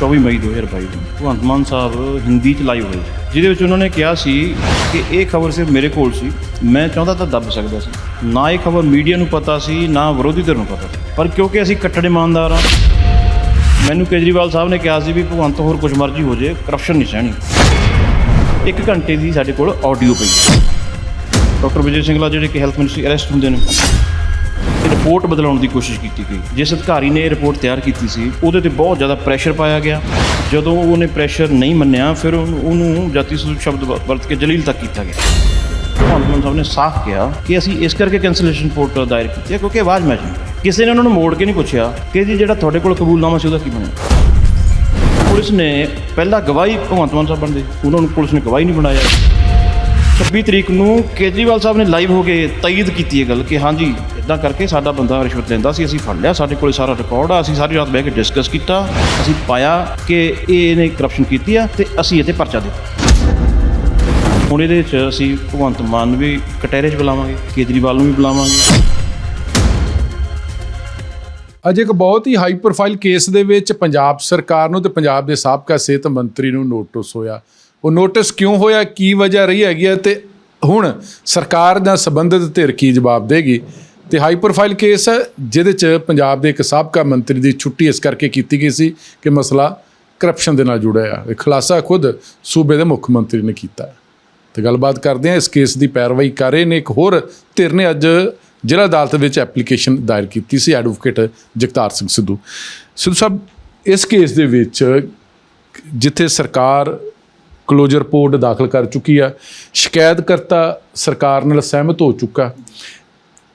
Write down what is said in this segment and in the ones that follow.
24 ਮਈ 2022 ਨੂੰ। ਭਗਵੰਤ ਮਾਨ ਸਾਹਿਬ ਹਿੰਦੀ ਚ ਲਾਈਵ ਹੋਏ ਜਿਹਦੇ ਵਿੱਚ ਉਹਨਾਂ ਨੇ ਕਿਹਾ ਸੀ ਕਿ ਇਹ ਖਬਰ ਸਿਰਫ ਮੇਰੇ ਕੋਲ ਸੀ। ਮੈਂ ਚਾਹੁੰਦਾ ਤਾਂ ਦੱਬ ਸਕਦਾ ਸੀ। ਨਾ ਇਹ ਖਬਰ ਮੀਡੀਆ ਨੂੰ ਪਤਾ ਸੀ, ਨਾ ਵਿਰੋਧੀ ਧਿਰ ਨੂੰ ਪਤਾ ਸੀ। ਪਰ ਕਿਉਂਕਿ ਅਸੀਂ ਕੱਟੜ ਇਮਾਨਦਾਰ ਹਾਂ, ਮੈਨੂੰ ਕੇਜਰੀਵਾਲ ਸਾਹਿਬ ਨੇ ਕਿਹਾ ਸੀ ਵੀ ਭਗਵੰਤ ਹੋਰ ਕੁਝ ਮਰਜ਼ੀ ਹੋ ਜੇ ਕਰਪਸ਼ਨ ਨਹੀਂ ਸਹਿਣੀ। ਇੱਕ ਘੰਟੇ ਦੀ ਸਾਡੇ ਕੋਲ ਆਡੀਓ ਪਈ ਹੈ। ਡਾਕਟਰ ਵਿਜੇ ਸਿੰਗਲਾ, ਜਿਹੜੇ ਕਿ ਹੈਲਥ ਮਿਨਿਸਟਰੀ ਅਰੈਸਟ ਹੁੰਦੇ ਨੇ ਰਿਪੋਰਟ ਬਦਲਾਉਣ ਦੀ ਕੋਸ਼ਿਸ਼ ਕੀਤੀ ਗਈ। ਜਿਸ ਅਧਿਕਾਰੀ ਨੇ ਇਹ ਰਿਪੋਰਟ ਤਿਆਰ ਕੀਤੀ ਸੀ, ਉਹਦੇ ਤੇ ਬਹੁਤ ਜ਼ਿਆਦਾ ਪ੍ਰੈਸ਼ਰ ਪਾਇਆ ਗਿਆ। ਜਦੋਂ ਉਹਨੇ ਪ੍ਰੈਸ਼ਰ ਨਹੀਂ ਮੰਨਿਆ, ਫਿਰ ਉਹਨੂੰ- ਜਾਤੀ ਸੂਚਕ ਸ਼ਬਦ ਵਰਤ ਕੇ ਜਲੀਲ ਤੱਕ ਕੀਤਾ ਗਿਆ। ਭਗਵੰਤ ਮਾਨ ਸਾਹਿਬ ਨੇ ਸਾਫ਼ ਕਿਹਾ ਕਿ ਅਸੀਂ ਇਸ ਕਰਕੇ ਕੈਂਸਲੇਸ਼ਨ ਰਿਪੋਰਟ ਦਾਇਰ ਕੀਤੀ ਹੈ, ਕਿਉਂਕਿ ਆਵਾਜ਼ ਮੈਚ ਕਿਸੇ ਨੇ ਉਹਨਾਂ ਨੂੰ ਮੋੜ ਕੇ ਨਹੀਂ ਪੁੱਛਿਆ ਕਿ ਜੀ ਜਿਹੜਾ ਤੁਹਾਡੇ ਕੋਲ ਕਬੂਲਨਾਮਾ ਸੀ, ਉਹਦਾ ਕੀ ਬਣਿਆ? ਪੁਲਿਸ ਨੇ ਪਹਿਲਾਂ ਗਵਾਹੀ ਭਗਵੰਤ ਮਾਨ ਸਾਹਿਬ ਬਣਦੇ। ਉਹਨਾਂ ਨੂੰ ਪੁਲਿਸ ਨੇ ਗਵਾਹੀ ਨਹੀਂ ਬਣਾਇਆ। 26 ਤਰੀਕ ਨੂੰ ਕੇਜਰੀਵਾਲ ਸਾਹਿਬ ਨੇ ਲਾਈਵ ਹੋ ਕੇ ਤਾਇਦ ਕੀਤੀ ਇਹ ਗੱਲ ਕਿ ਹਾਂਜੀ ਇਦਾਂ ਕਰਕੇ ਸਾਡਾ ਬੰਦਾ ਰਿਸ਼ਵਤ ਲੈਂਦਾ ਸੀ, ਅਸੀਂ ਫੜ ਲਿਆ, ਸਾਡੇ ਕੋਲ ਸਾਰਾ ਰਿਕਾਰਡ ਆ, ਅਸੀਂ ਸਾਰੀ ਰਾਤ ਬਹਿ ਕੇ ਡਿਸਕਸ ਕੀਤਾ, ਅਸੀਂ ਪਾਇਆ ਕਿ ਇਹ ਇਹਨੇ ਕਰਪਸ਼ਨ ਕੀਤੀ ਆ ਤੇ ਅਸੀਂ ਇਹ ਪਰਚਾ ਦਿੱਤਾ। ਹੁਣ ਇਹਦੇ ਵਿੱਚ ਅਸੀਂ ਭਗਵੰਤ ਮਾਨ ਨੂੰ ਵੀ ਕਟਹਿਰੇ 'ਚ ਬੁਲਾਵਾਂਗੇ, ਕੇਜਰੀਵਾਲ ਨੂੰ ਵੀ ਬੁਲਾਵਾਂਗੇ। ਅੱਜ ਇੱਕ ਬਹੁਤ ਹੀ ਹਾਈ ਪ੍ਰੋਫਾਈਲ ਕੇਸ ਦੇ ਵਿੱਚ ਪੰਜਾਬ ਸਰਕਾਰ ਨੂੰ ਤੇ ਪੰਜਾਬ ਦੇ ਸਾਬਕਾ ਸਿਹਤ ਮੰਤਰੀ ਨੂੰ ਨੋਟਿਸ ਹੋਇਆ। ਉਹ ਨੋਟਿਸ ਕਿਉਂ ਹੋਇਆ, ਕੀ ਵਜ੍ਹਾ ਰਹੀ ਹੈਗੀ ਹੈ ਤੇ ਹੁਣ ਸਰਕਾਰ ਨਾਲ ਸੰਬੰਧਿਤ ਧਿਰ ਕੀ ਜਵਾਬ ਦੇਗੀ? ਤੇ ਹਾਈ ਪ੍ਰੋਫਾਈਲ ਕੇਸ ਹੈ, ਜਿਹਦੇ ਚ ਪੰਜਾਬ ਦੇ ਇੱਕ ਸਾਬਕਾ ਮੰਤਰੀ ਦੀ ਛੁੱਟੀ ਇਸ ਕਰਕੇ ਕੀਤੀ ਗਈ ਸੀ ਕਿ ਮਸਲਾ ਕਰਪਸ਼ਨ ਦੇ ਨਾਲ ਜੁੜਿਆ ਹੈ ਇਹ ਖੁਲਾਸਾ ਖੁਦ ਸੂਬੇ ਦੇ ਮੁੱਖ ਮੰਤਰੀ ਨੇ ਕੀਤਾ ਹੈ। ਤੇ ਗੱਲਬਾਤ ਕਰਦੇ ਹਾਂ, ਇਸ ਕੇਸ ਦੀ ਪੈਰਵਾਈ ਕਰ ਰਹੇ ਨੇ ਇੱਕ ਹੋਰ ਧਿਰ ਨੇ ਅੱਜ ਜ਼ਿਲ੍ਹਾ ਅਦਾਲਤ ਵਿੱਚ ਐਪਲੀਕੇਸ਼ਨ ਦਾਇਰ ਕੀਤੀ ਸੀ ਐਡਵੋਕੇਟ ਜਗਤਾਰ ਸਿੰਘ ਸਿੱਧੂ। ਸਿੱਧੂ ਸਾਹਿਬ, ਇਸ ਕੇਸ ਦੇ ਵਿੱਚ ਜਿੱਥੇ ਸਰਕਾਰ ਕਲੋਜ਼ਰ ਰਿਪੋਰਟ ਦਾਖਲ ਕਰ ਚੁੱਕੀ ਆ। ਸ਼ਿਕਾਇਤਕਰਤਾ ਸਰਕਾਰ ਨਾਲ ਸਹਿਮਤ ਹੋ ਚੁੱਕਾ।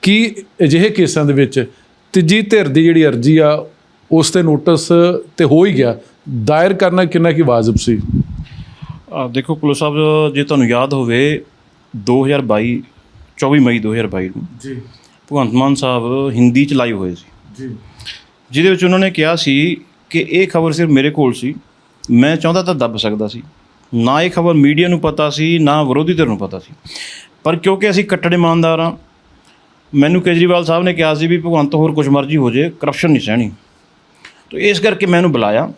ਕੀ ਅਜਿਹੇ ਕੇਸਾਂ ਦੇ ਵਿੱਚ ਤੀਜੀ ਧਿਰ ਦੀ ਜਿਹੜੀ ਅਰਜ਼ੀ ਆ ਉਸ ਤੇ ਨੋਟਿਸ ਤੇ ਹੋ ਹੀ ਗਿਆ। ਦਾਇਰ ਕਰਨਾ ਕਿੰਨਾ ਕੀ ਵਾਜਬ ਸੀ? ਆ ਦੇਖੋ ਪੁਲਿਸ ਸਾਹਿਬ ਜੇ ਤੁਹਾਨੂੰ ਯਾਦ ਹੋਵੇ 2022 24 ਮਈ 2022 ਨੂੰ ਜੀ। ਭਗਵੰਤ ਮਾਨ ਸਾਹਿਬ ਹਿੰਦੀ ਚ ਲਾਈਵ ਹੋਏ ਸੀ। ਜੀ। ਜਿਹਦੇ ਵਿੱਚ ਉਹਨਾਂ ਨੇ ਕਿਹਾ ਸੀ ਕਿ ਇਹ ਖਬਰ ਸਿਰਫ ਮੇਰੇ ਕੋਲ ਸੀ। ਮੈਂ ਚਾਹੁੰਦਾ ਤਾਂ ਦੱਬ ਸਕਦਾ ਸੀ। ਨਾ ਇਹ ਖਬਰ ਮੀਡੀਆ ਨੂੰ ਪਤਾ ਸੀ, ਨਾ ਵਿਰੋਧੀ ਧਿਰ ਨੂੰ ਪਤਾ ਸੀ। ਪਰ ਕਿਉਂਕਿ ਅਸੀਂ ਕੱਟੜ ਇਮਾਨਦਾਰ ਹਾਂ, ਮੈਨੂੰ ਕੇਜਰੀਵਾਲ ਸਾਹਿਬ ਨੇ ਕਿਹਾ ਸੀ ਵੀ ਭਗਵੰਤ ਹੋਰ ਕੁਝ ਮਰਜ਼ੀ ਹੋ ਜੇ ਕਰਪਸ਼ਨ ਨਹੀਂ ਸਹਿਣੀ। ਤੋ ਇਸ ਕਰਕੇ ਮੈਂ ਉਹਨੂੰ ਬੁਲਾਇਆ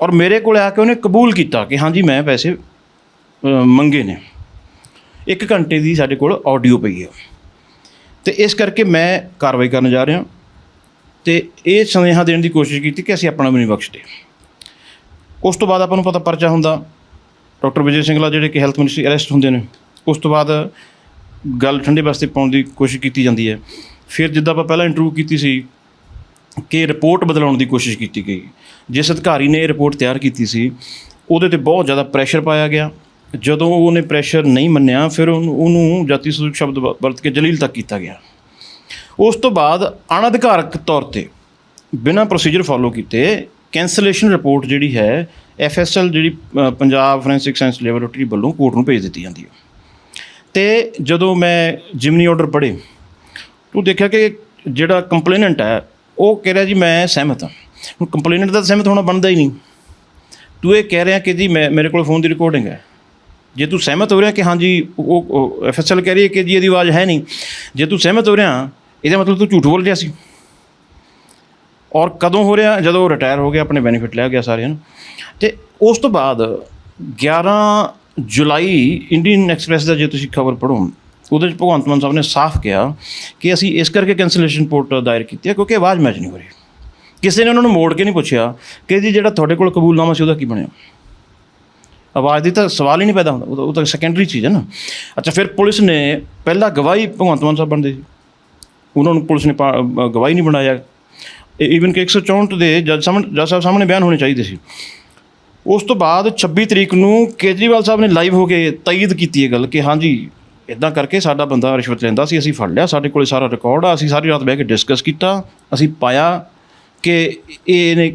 ਔਰ ਮੇਰੇ ਕੋਲ ਆ ਕੇ ਉਹਨੇ ਕਬੂਲ ਕੀਤਾ ਕਿ ਹਾਂਜੀ, ਮੈਂ ਪੈਸੇ ਮੰਗੇ ਨੇ। ਇੱਕ ਘੰਟੇ ਦੀ ਸਾਡੇ ਕੋਲ ਆਡੀਓ ਪਈ ਹੈ। ਤੇ ਇਸ ਕਰਕੇ ਮੈਂ ਕਾਰਵਾਈ ਕਰਨ ਜਾ ਰਿਹਾ ਤੇ ਇਹ ਸੁਨੇਹਾ ਦੇਣ ਦੀ ਕੋਸ਼ਿਸ਼ ਕੀਤੀ ਕਿ ਅਸੀਂ ਆਪਣਾ ਵੀ ਨਹੀਂ ਬਖਸ਼ਦੇ। ਉਸ ਤੋਂ ਬਾਅਦ ਆਪਾਂ ਨੂੰ ਪਤਾ ਪਰਚਾ ਹੁੰਦਾ। ਡਾਕਟਰ ਵਿਜੇ ਸਿੰਗਲਾ ਜਿਹੜੇ ਕਿ ਹੈਲਥ ਮਿਨਿਸਟਰੀ ਅਰੈਸਟ ਹੁੰਦੇ ਨੇ, ਉਸ ਤੋਂ ਬਾਅਦ ਗੱਲ ਠੰਡੇ ਵਾਸਤੇ ਪਾਉਣ ਦੀ ਕੋਸ਼ਿਸ਼ ਕੀਤੀ ਜਾਂਦੀ ਹੈ। ਫਿਰ ਜਿੱਦਾਂ ਆਪਾਂ ਪਹਿਲਾਂ ਇੰਟਰਵਿਊ ਕੀਤੀ ਸੀ ਕਿ ਰਿਪੋਰਟ ਬਦਲਾਉਣ ਦੀ ਕੋਸ਼ਿਸ਼ ਕੀਤੀ ਗਈ। ਜਿਸ ਅਧਿਕਾਰੀ ਨੇ ਇਹ ਰਿਪੋਰਟ ਤਿਆਰ ਕੀਤੀ ਸੀ, ਉਹਦੇ ਤੇ ਬਹੁਤ ਜ਼ਿਆਦਾ ਪ੍ਰੈਸ਼ਰ ਪਾਇਆ ਗਿਆ। ਜਦੋਂ ਉਹਨੇ ਪ੍ਰੈਸ਼ਰ ਨਹੀਂ ਮੰਨਿਆ, ਫਿਰ ਉਹਨੂੰ ਉਹਨੂੰ ਜਾਤੀ ਸੂਚਕ ਸ਼ਬਦ ਵ- ਵਰਤ ਕੇ ਜਲੀਲ ਤੱਕ ਕੀਤਾ ਗਿਆ। ਉਸ ਤੋਂ ਬਾਅਦ ਅਣਅਧਿਕਾਰਕ ਤੌਰ ਤੇ ਬਿਨਾਂ ਪ੍ਰੋਸੀਜਰ ਫਾਲੋ ਕੀਤੇ ਕੈਂਸਲੇਸ਼ਨ ਰਿਪੋਰਟ ਜਿਹੜੀ ਹੈ ਐਫਐਸਐਲ ਜਿਹੜੀ ਅ, ਪੰਜਾਬ ਫੋਰੈਂਸਿਕ ਸਾਇੰਸ ਲੈਬੋਰੇਟਰੀ ਵੱਲੋਂ ਕੋਰਟ ਨੂੰ ਭੇਜ ਦਿੱਤੀ ਜਾਂਦੀ ਹੈ। ਤੇ ਜਦੋਂ ਮੈਂ ਜਿਮਨੀ ਆਰਡਰ ਪੜ੍ਹੇ ਤੂੰ ਦੇਖਿਆ ਕਿ ਜਿਹੜਾ ਕੰਪਲੇਨੈਂਟ ਹੈ ਉਹ ਕਹਿ ਰਿਹਾ ਜੀ ਮੈਂ ਸਹਿਮਤ ਹਾਂ। ਹੁਣ ਕੰਪਲੇਨੈਂਟ ਦਾ ਤਾਂ ਸਹਿਮਤ ਹੋਣਾ ਬਣਦਾ ਹੀ ਨਹੀਂ। ਤੂੰ ਇਹ ਕਹਿ ਰਿਹਾ ਕਿ ਜੀ ਮੈਂ ਮੇਰੇ ਕੋਲ ਫੋਨ ਦੀ ਰਿਕਾਰਡਿੰਗ ਹੈ। ਜੇ ਤੂੰ ਸਹਿਮਤ ਹੋ ਰਿਹਾ ਕਿ ਹਾਂਜੀ ਉਹ ਐਫਐਸਐਲ ਕਹਿ ਰਹੀ ਹੈ ਕਿ ਜੀ ਇਹਦੀ ਆਵਾਜ਼ ਹੈ ਨਹੀਂ ਜੇ ਤੂੰ ਸਹਿਮਤ ਹੋ ਰਿਹਾ ਇਹਦਾ ਮਤਲਬ ਤੂੰ ਝੂਠ ਬੋਲ ਰਿਹਾ ਸੀ। ਔਰ ਕਦੋਂ ਹੋ ਰਿਹਾ? ਜਦੋਂ ਉਹ ਰਿਟਾਇਰ ਹੋ ਗਿਆ ਆਪਣੇ ਬੈਨੀਫਿਟ ਲਿਆ ਗਿਆ ਸਾਰਿਆਂ ਨੂੰ। ਤੇ ਉਸ ਤੋਂ ਬਾਅਦ 11 ਜੁਲਾਈ ਇੰਡੀਅਨ ਐਕਸਪ੍ਰੈਸ ਦਾ ਜੇ ਤੁਸੀਂ ਖਬਰ ਪੜ੍ਹੋ, ਉਹਦੇ ਵਿੱਚ ਭਗਵੰਤ ਮਾਨ ਸਾਹਿਬ ਨੇ ਸਾਫ਼ ਕਿਹਾ ਕਿ ਅਸੀਂ ਇਸ ਕਰਕੇ ਕੈਂਸਲੇਸ਼ਨ ਰਿਪੋਰਟ ਦਾਇਰ ਕੀਤੀ ਹੈ ਕਿਉਂਕਿ ਆਵਾਜ਼ ਮੈਚ ਨਹੀਂ ਹੋ ਰਹੀ। ਕਿਸੇ ਨੇ ਉਹਨਾਂ ਨੂੰ ਮੋੜ ਕੇ ਨਹੀਂ ਪੁੱਛਿਆ ਕਿ ਜੀ ਜਿਹੜਾ ਤੁਹਾਡੇ ਕੋਲ ਕਬੂਲਨਾਮਾ ਸੀ, ਉਹਦਾ ਕੀ ਬਣਿਆ? ਆਵਾਜ਼ ਦੀ ਤਾਂ ਸਵਾਲ ਹੀ ਨਹੀਂ ਪੈਦਾ ਹੁੰਦਾ, ਉਹ ਤਾਂ- ਉਹ ਤਾਂ ਸੈਕੰਡਰੀ ਚੀਜ਼ ਹੈ ਨਾ। ਅੱਛਾ, ਫਿਰ ਪੁਲਿਸ ਨੇ ਪਹਿਲਾਂ ਗਵਾਹੀ ਭਗਵੰਤ ਮਾਨ ਸਾਹਿਬ ਬਣਦੇ ਸੀ। ਉਹਨਾਂ ਨੂੰ ਪੁਲਿਸ ਨੇ ਪਾ- ਗਵਾਹੀ ਨਹੀਂ ਬਣਾਇਆ। ਈਵਨ ਕਿ 164 ਦੇ ਜੱਜ ਸਾਹਮਣੇ ਜੱਜ ਸਾਹਿਬ ਸਾਹਮਣੇ ਬਿਆਨ ਹੋਣੇ ਚਾਹੀਦੇ ਸੀ। ਉਸ ਤੋਂ ਬਾਅਦ 26 ਤਰੀਕ ਨੂੰ ਕੇਜਰੀਵਾਲ ਸਾਹਿਬ ਨੇ ਲਾਈਵ ਹੋ ਕੇ ਤਾਇਦ ਕੀਤੀ ਇਹ ਗੱਲ ਕਿ ਹਾਂਜੀ ਇਦਾਂ ਕਰਕੇ ਸਾਡਾ ਬੰਦਾ ਰਿਸ਼ਵਤ ਲੈਂਦਾ ਸੀ, ਅਸੀਂ ਫੜ ਲਿਆ, ਸਾਡੇ ਕੋਲੇ ਸਾਰਾ ਰਿਕਾਰਡ ਆ, ਅਸੀਂ ਸਾਰੀ ਰਾਤ ਬਹਿ ਕੇ ਡਿਸਕਸ ਕੀਤਾ, ਅਸੀਂ ਪਾਇਆ ਕਿ ਇਹ ਇਹਨੇ